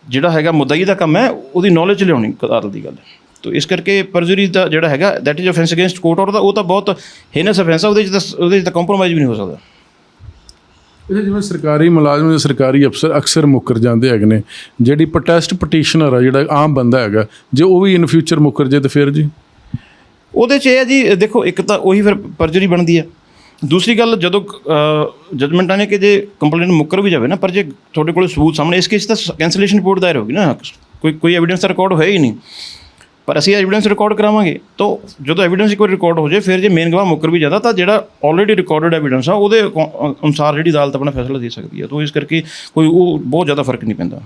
ਜਿਹੜਾ ਹੈਗਾ ਮੁੱਦਈ ਦਾ ਕੰਮ ਹੈ, ਉਹਦੀ ਨੌਲੇਜ ਲਿਆਉਣੀ ਅਦਾਲਤ ਦੀ ਗੱਲ ਹੈ। ਤੋ ਇਸ ਕਰਕੇ ਪਰਜਰੀ ਦਾ ਜਿਹੜਾ ਹੈਗਾ that is offence against court ਔਰ ਉਹ ਤਾਂ ਬਹੁਤ ਹੇਨਸ ਅਫੈਂਸ ਆ, ਉਹਦੇ 'ਚ ਤਾਂ ਉਹਦੇ 'ਚ ਤਾਂ ਕੰਪਰੋਮਾਈਜ਼ ਵੀ ਨਹੀਂ ਹੋ ਸਕਦਾ। ਇਹ ਜਿਵੇਂ ਸਰਕਾਰੀ ਮੁਲਾਜ਼ਮ ਜਾਂ ਸਰਕਾਰੀ ਅਫਸਰ ਅਕਸਰ ਮੁੱਕਰ ਜਾਂਦੇ ਹੈਗੇ ਨੇ। ਜਿਹੜੀ ਪ੍ਰੋਟੈਸਟ ਪਟੀਸ਼ਨਰ ਆ, ਜਿਹੜਾ ਆਮ ਬੰਦਾ ਹੈਗਾ, ਜੇ ਉਹ ਵੀ ਇਨ ਫਿਊਚਰ ਮੁੱਕਰ ਜੇ ਤਾਂ ਫਿਰ ਜੀ? ਉਹਦੇ 'ਚ ਇਹ ਹੈ ਜੀ, ਦੇਖੋ, ਇੱਕ ਤਾਂ ਉਹੀ ਫਿਰ ਪਰਜਰੀ ਬਣਦੀ ਹੈ ਦੂਸਰੀ ਗੱਲ, ਜਦੋਂ ਜਜਮੈਂਟਾਂ ਨੇ ਕਿ ਜੇ ਕੰਪਲੇਂਟ ਮੁੱਕਰ ਵੀ ਜਾਵੇ ਨਾ, ਪਰ ਜੇ ਤੁਹਾਡੇ ਕੋਲ ਸਬੂਤ ਸਾਹਮਣੇ, ਇਸ ਕੇਸ ਤਾਂ ਕੈਂਸਲੇਸ਼ਨ ਰਿਪੋਰਟ ਦਾਇਰ ਹੋਗੀ ਨਾ। ਕੋਈ ਕੋਈ ਐਵੀਡੈਂਸ ਦਾ ਰਿਕਾਰਡ ਹੋਇਆ ਹੀ ਨਹੀਂ। ਪਰ ਅਸੀਂ ਐਵੀਡੈਂਸ ਰਿਕਾਰਡ ਕਰਾਵਾਂਗੇ। ਤਾਂ ਜਦੋਂ ਐਵੀਡੈਂਸ ਇੱਕ ਵਾਰ ਰਿਕਾਰਡ ਹੋ ਜਾਏ ਫਿਰ ਜੇ ਮੇਨ ਗਵਾਹ ਮੁੱਕਰ ਵੀ ਜਾਂਦਾ ਤਾਂ ਜਿਹੜਾ ਆਲਰੇਡੀ ਰਿਕਾਰਡਡ ਐਵੀਡੈਂਸ ਆ ਉਹਦੇ ਅਨੁਸਾਰ ਜਿਹੜੀ ਅਦਾਲਤ ਆਪਣਾ ਫੈਸਲਾ ਦੇ ਸਕਦੀ ਹੈ ਤਾਂ ਇਸ ਕਰਕੇ ਕੋਈ ਉਹ ਬਹੁਤ ਜ਼ਿਆਦਾ ਫ਼ਰਕ ਨਹੀਂ ਪੈਂਦਾ।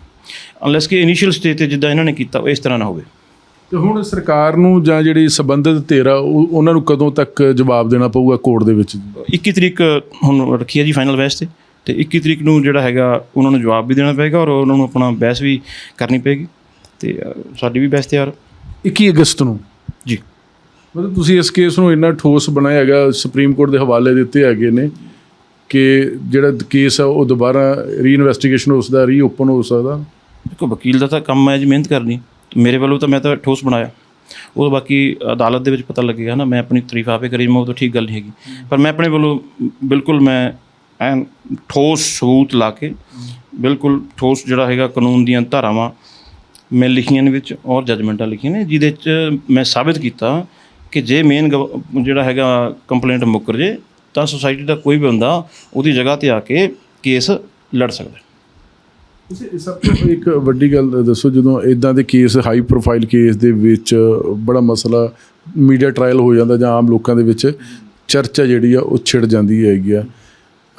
ਅਨਲੈਸ ਕਿ ਇਨੀਸ਼ੀਅਲ ਸਟੇਜ ਤੇ ਜਿੱਦਾਂ ਇਹਨਾਂ ਨੇ ਕੀਤਾ ਉਹ ਇਸ ਤਰ੍ਹਾਂ ਨਾ ਹੋਵੇ। ਤੇ ਹੁਣ ਸਰਕਾਰ ਨੂੰ ਜਾਂ ਜਿਹੜੀ ਸੰਬੰਧਿਤ ਧਿਰ ਉਹਨਾਂ ਨੂੰ ਕਦੋਂ ਤੱਕ ਜਵਾਬ ਦੇਣਾ ਪਊਗਾ ਕੋਰਟ ਦੇ ਵਿੱਚ? 21 ਤਰੀਕ ਹੁਣ ਰੱਖੀ ਹੈ ਜੀ ਫਾਈਨਲ ਬਹਿਸ ਤੇ। ਤੇ 21 ਤਰੀਕ ਨੂੰ ਜਿਹੜਾ ਹੈਗਾ ਉਹਨਾਂ ਨੂੰ ਜਵਾਬ ਵੀ ਦੇਣਾ ਪਏਗਾ ਔਰ ਉਹਨਾਂ ਨੂੰ ਆਪਣਾ ਬਹਿਸ ਵੀ ਕਰਨੀ ਪਏਗੀ। ਤੇ ਸਾਡੀ ਵੀ ਬਹਿਸ ਤਿਆਰ। 21 ਅਗਸਤ ਨੂੰ। ਜੀ। ਮਤਲਬ ਤੁਸੀਂ ਇਸ ਕੇਸ ਨੂੰ ਇੰਨਾ ਠੋਸ ਬਣਾਇਆ ਹੈਗਾ ਸੁਪਰੀਮ ਕੋਰਟ ਦੇ ਹਵਾਲੇ ਦਿੱਤੇ ਹੈਗੇ ਨੇ ਕਿ ਜਿਹੜਾ ਕੇਸ ਆ ਉਹ ਦੁਬਾਰਾ ਰੀਇਨਵੈਸਟੀਗੇਸ਼ਨ ਉਸ ਦਾ ਰੀਓਪਨ ਹੋ ਸਕਦਾ। ਦੇਖੋ ਵਕੀਲ ਦਾ ਤਾਂ ਕੰਮ ਹੈ ਜੀ ਮਿਹਨਤ ਕਰਨੀ। ਮੇਰੇ ਵੱਲੋਂ ਤਾਂ ਮੈਂ ਤਾਂ ਠੋਸ ਬਣਾਇਆ। ਉਹ ਬਾਕੀ ਅਦਾਲਤ ਦੇ ਵਿੱਚ ਪਤਾ ਲੱਗੇਗਾ ਨਾ ਮੈਂ ਆਪਣੀ ਤਾਰੀਫ ਆਪੇ ਕਰੀ ਮੈਂ ਉਹ ਤਾਂ ਠੀਕ ਗੱਲ ਨਹੀਂ ਹੈਗੀ। ਪਰ ਮੈਂ ਆਪਣੇ ਵੱਲੋਂ ਬਿਲਕੁਲ ਮੈਂ ਐਨ ਠੋਸ ਸਬੂਤ ਲਾ ਕੇ ਬਿਲਕੁਲ ਠੋਸ ਜਿਹੜਾ ਹੈਗਾ ਕਾਨੂੰਨ ਦੀਆਂ ਧਾਰਾਵਾਂ ਮੈਂ ਲਿਖੀਆਂ ਨੇ ਵਿੱਚ ਔਰ ਜਜਮੈਂਟਾਂ ਲਿਖੀਆਂ ਨੇ, ਜਿਹਦੇ ਚ ਮੈਂ ਸਾਬਿਤ ਕੀਤਾ ਕਿ ਜੇ ਮੇਨ ਜਿਹੜਾ ਹੈਗਾ ਕੰਪਲੇਂਟ ਮੁੱਕਰ ਜੇ, ਤਾਂ ਸੁਸਾਇਟੀ ਦਾ ਕੋਈ ਵੀ ਬੰਦਾ ਉਹਦੀ ਜਗ੍ਹਾ ਤੇ ਆ ਕੇ ਕੇਸ ਲੜ ਸਕਦਾ। ਤੁਸੀਂ ਸਭ ਤੋਂ ਇੱਕ ਵੱਡੀ ਗੱਲ ਦੱਸੋ, ਜਦੋਂ ਇਦਾਂ ਦੇ ਕੇਸ ਹਾਈ ਪ੍ਰੋਫਾਈਲ ਕੇਸ ਦੇ ਵਿੱਚ ਬੜਾ ਮਸਲਾ ਮੀਡੀਆ ਟ੍ਰਾਇਲ ਹੋ ਜਾਂਦਾ ਜਾਂ ਆਮ ਲੋਕਾਂ ਦੇ ਵਿੱਚ, ਚਰਚਾ ਜਿਹੜੀ ਆ ਉਹ ਛਿੜ ਜਾਂਦੀ ਹੈਗੀ ਆ।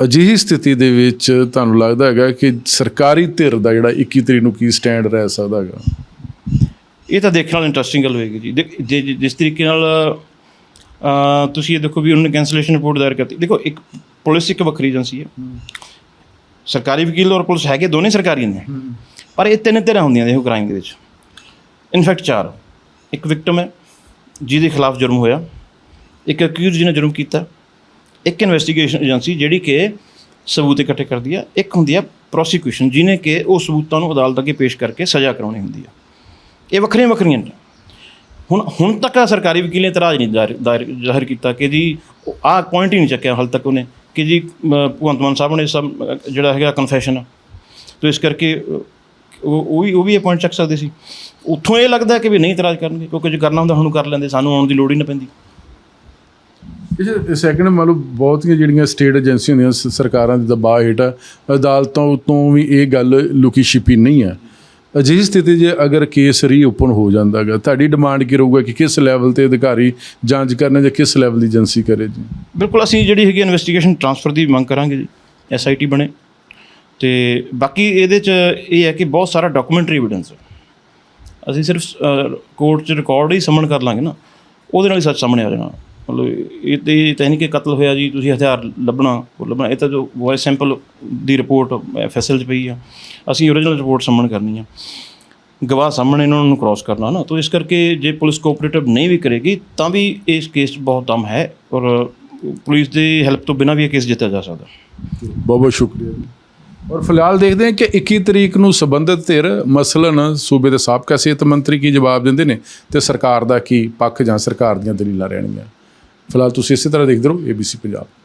ਅਜਿਹੀ ਸਥਿਤੀ ਦੇ ਵਿੱਚ ਤੁਹਾਨੂੰ ਲੱਗਦਾ ਹੈਗਾ ਕਿ ਸਰਕਾਰੀ ਧਿਰ ਦਾ ਜਿਹੜਾ 21 ਤਰੀਕ ਨੂੰ ਕੀ ਸਟੈਂਡ ਰਹਿ ਸਕਦਾ ਹੈਗਾ? ਇਹ ਤਾਂ ਦੇਖਣ ਨਾਲ ਇੰਟਰਸਟਿੰਗ ਗੱਲ ਹੋਏਗੀ ਜੀ। ਦੇਖ- ਜੇ- ਜਿਸ ਤਰੀਕੇ ਨਾਲ ਤੁਸੀਂ ਇਹ ਦੇਖੋ ਵੀ ਉਹਨੇ ਕੈਂਸਲੇਸ਼ਨ ਰਿਪੋਰਟ ਦਾਇਰ ਕਰਤੀ। ਦੇਖੋ, ਇੱਕ ਪੁਲਿਸ ਇੱਕ ਵੱਖਰੀ ਏਜੰਸੀ ਹੈ। ਸਰਕਾਰੀ ਵਕੀਲ ਔਰ ਪੁਲਿਸ ਹੈਗੇ, ਦੋਨੇ ਸਰਕਾਰੀ ਨੇ। ਪਰ ਇਹ ਤਿੰਨ ਤਰ੍ਹਾਂ ਹੁੰਦੀਆਂ ਦੇਖੋ ਕ੍ਰਾਈਮ ਦੇ ਵਿੱਚ। ਇਨਫੈਕਟ ਚਾਰ। ਇੱਕ ਵਿਕਟਮ ਹੈ, ਜਿਹਦੇ ਖਿਲਾਫ ਜੁਰਮ ਹੋਇਆ। ਇੱਕ ਅਕਿਊਜ਼ ਜਿਹਨੇ ਜੁਰਮ ਕੀਤਾ। ਇੱਕ ਇਨਵੈਸਟੀਗੇਸ਼ਨ ਏਜੰਸੀ ਜਿਹੜੀ ਕਿ ਸਬੂਤ ਇਕੱਠੇ ਕਰਦੀ ਆ, ਇੱਕ ਹੁੰਦੀ ਆ ਪ੍ਰੋਸੀਕਿਊਸ਼ਨ ਜਿਹਨੇ ਕਿ ਉਹ ਸਬੂਤਾਂ ਨੂੰ ਅਦਾਲਤ ਅੱਗੇ ਪੇਸ਼ ਕਰਕੇ ਸਜ਼ਾ ਕਰਾਉਣੀ ਹੁੰਦੀ ਆ। ਇਹ ਵੱਖਰੀਆਂ ਵੱਖਰੀਆਂ ਨੇ। ਹੁਣ ਹੁਣ ਤੱਕ ਸਰਕਾਰੀ ਵਕੀਲ ਨੇ ਇਤਰਾਜ਼ ਨਹੀਂ ਦਾਇਰ ਜ਼ਾਹਿਰ ਕੀਤਾ ਕਿ ਜੀ ਆਹ ਪੁਆਇੰਟ ਹੀ ਨਹੀਂ ਚੱਕਿਆ ਹਾਲ ਤੱਕ ਉਹਨੇ ਕਿ ਜੀ ਭਗਵੰਤ ਮਾਨ ਸਾਹਿਬ ਨੇ ਸਭ ਜਿਹੜਾ ਹੈਗਾ ਕਨਫੈਸ਼ਨ ਤੋ ਇਸ ਕਰਕੇ ਉਹ ਉਹ ਵੀ ਉਹ ਵੀ ਇਹ ਪੁਆਇੰਟ ਚੱਕ ਸਕਦੇ ਸੀ। ਉੱਥੋਂ ਇਹ ਲੱਗਦਾ ਕਿ ਵੀ ਨਹੀਂ ਇਤਰਾਜ਼ ਕਰਨਗੇ, ਕਿਉਂਕਿ ਜੇ ਕਰਨਾ ਹੁੰਦਾ, ਹੁਣ ਕਰ ਲੈਂਦੇ, ਸਾਨੂੰ ਆਉਣ ਦੀ ਲੋੜ ਹੀ ਨਾ ਪੈਂਦੀ। ਇਹ ਸੈਕਿੰਡ ਮੰਨ ਲਓ ਬਹੁਤੀਆਂ ਜਿਹੜੀਆਂ ਸਟੇਟ ਏਜੰਸੀਆਂ ਹੁੰਦੀਆਂ ਸ- ਸਰਕਾਰਾਂ ਦੇ ਦਬਾਅ ਹੇਠ ਆ, ਅਦਾਲਤਾਂ ਤੋਂ ਵੀ ਇਹ ਗੱਲ ਲੁਕੀ ਛਿਪੀ ਨਹੀਂ ਹੈ ਅਜਿਹੀ ਸਥਿਤੀ 'ਚ ਅਗਰ ਕੇਸ ਰੀਓਪਨ ਹੋ ਜਾਂਦਾ ਹੈਗਾ ਤੁਹਾਡੀ ਡਿਮਾਂਡ ਕੀ ਰਹੂਗਾ ਕਿ ਕਿਸ ਲੈਵਲ ਤੇ ਅਧਿਕਾਰੀ ਜਾਂਚ ਕਰਨ ਜਾਂ ਕਿਸ ਲੈਵਲ ਦੀ ਏਜੰਸੀ ਕਰੇ ਜੀ? ਬਿਲਕੁਲ ਅਸੀਂ ਜਿਹੜੀ ਹੈਗੀ ਇਨਵੈਸਟੀਗੇਸ਼ਨ ਟਰਾਂਸਫਰ ਦੀ ਮੰਗ ਕਰਾਂਗੇ ਜੀ ਐਸਆਈਟੀ ਬਣੇ। ਤੇ ਬਾਕੀ ਇਹਦੇ ਚ ਇਹ ਹੈ ਕਿ ਬਹੁਤ ਸਾਰਾ ਡਾਕੂਮੈਂਟਰੀ ਐਵੀਡੈਂਸ ਹੈ। ਅਸੀਂ ਸਿਰਫ ਕੋਰਟ 'ਚ ਰਿਕਾਰਡ ਹੀ ਸਮਨ ਕਰ ਲਾਂਗੇ ਨਾ ਉਹਦੇ ਨਾਲ ਹੀ ਸੱਚ ਸਾਹਮਣੇ ਆ ਜਾਣਾ। ਮਤਲਬ ਇਹ ਤੇ ਇਹ ਤਾਂ ਨਹੀਂ ਕਿ ਕਤਲ ਹੋਇਆ ਜੀ, ਤੁਸੀਂ ਹਥਿਆਰ ਲੱਭਣਾ, ਉਹ ਲੱਭਣਾ, ਇਹ ਤਾਂ ਜੋ ਵੌਇਸ ਸੈਂਪਲ ਦੀ ਰਿਪੋਰਟ ਐਫਐਸਐਲ 'ਚ ਪਈ ਆ। ਅਸੀਂ ਓਰੀਜਨਲ ਰਿਪੋਰਟ ਸਮਨ ਕਰਨੀ ਆ। ਗਵਾਹ ਸਾਹਮਣੇ ਇਹਨਾਂ ਨੂੰ ਕ੍ਰਾਸ ਕਰਨਾ ਨਾ, ਤਾਂ ਇਸ ਕਰਕੇ ਜੇ ਪੁਲਿਸ ਕੋਆਪਰੇਟਿਵ ਨਹੀਂ ਵੀ ਕਰੇਗੀ, ਤਾਂ ਵੀ ਇਸ ਕੇਸ 'ਚ ਬਹੁਤ ਦਮ ਹੈ ਔਰ ਪੁਲਿਸ ਦੀ ਹੈਲਪ ਤੋਂ ਬਿਨਾਂ ਵੀ ਇਹ ਕੇਸ ਜਿੱਤਿਆ ਜਾ ਸਕਦਾ। ਬਹੁਤ ਬਹੁਤ ਸ਼ੁਕਰੀਆ ਜੀ। ਔਰ ਫਿਲਹਾਲ ਦੇਖਦੇ ਹਾਂ ਕਿ 21 ਤਰੀਕ ਨੂੰ ਸੰਬੰਧਿਤ ਧਿਰ ਮਸਲਨ ਸੂਬੇ ਦੇ ਸਾਬਕਾ ਸਿਹਤ ਮੰਤਰੀ ਕੀ ਜਵਾਬ ਦਿੰਦੇ ਨੇ ਤੇ ਸਰਕਾਰ ਦਾ ਕੀ ਪੱਖ ਜਾਂ ਸਰਕਾਰ ਦੀਆਂ ਦਲੀਲਾਂ ਰਹਿਣਗੀਆਂ। ਫਿਲਹਾਲ ਤੁਸੀਂ ਇਸੇ ਤਰ੍ਹਾਂ ਦੇਖਦੇ ਰਹੋ ABC ਪੰਜਾਬ